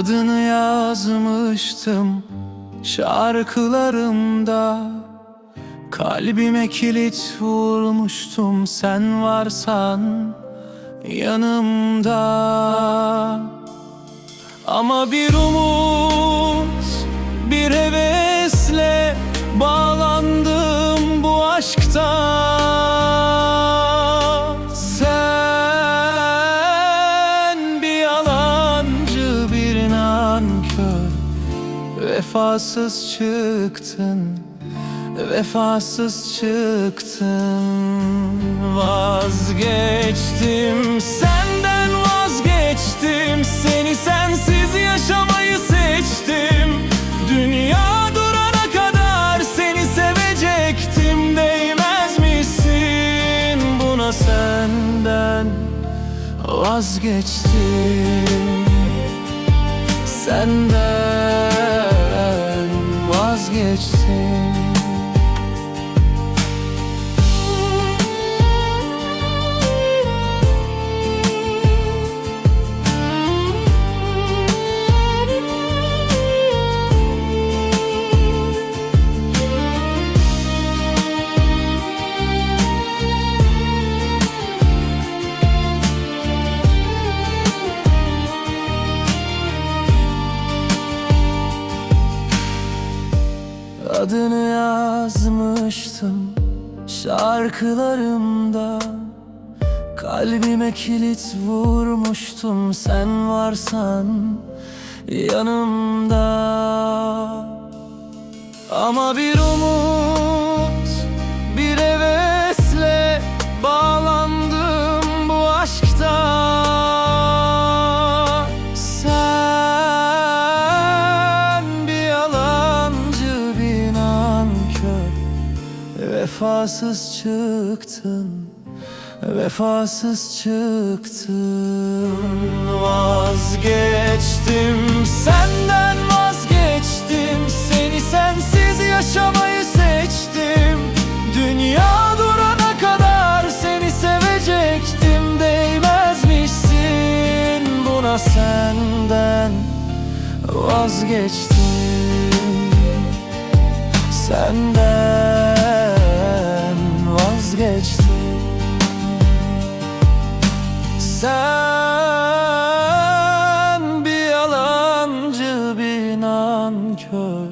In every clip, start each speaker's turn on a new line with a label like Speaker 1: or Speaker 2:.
Speaker 1: Adını yazmıştım şarkılarımda. Kalbime kilit vurmuştum sen varsan yanımda. Ama bir umut, bir hevesle bağlandım bu aşkta Vefasız çıktın Vefasız çıktın. Vazgeçtim Senden vazgeçtim. Seni sensiz yaşamayı seçtim. Dünya durana kadar Seni sevecektim. Değmez misin Buna senden Vazgeçtim? Senden vazgeçtim Adını yazmıştım şarkılarımda. Kalbime kilit vurmuştum sen varsan yanımda. Ama bir umut, Vefasız çıktın Vefasız çıktın. Vazgeçtim Senden vazgeçtim. Seni sensiz yaşamayı seçtim. Dünya durana kadar Seni sevecektim. Değmezmişsin Buna senden Vazgeçtim Sen bir yalancı bir nankör.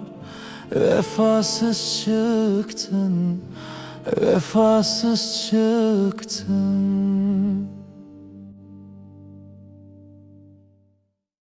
Speaker 1: Vefasız çıktın Vefasız çıktın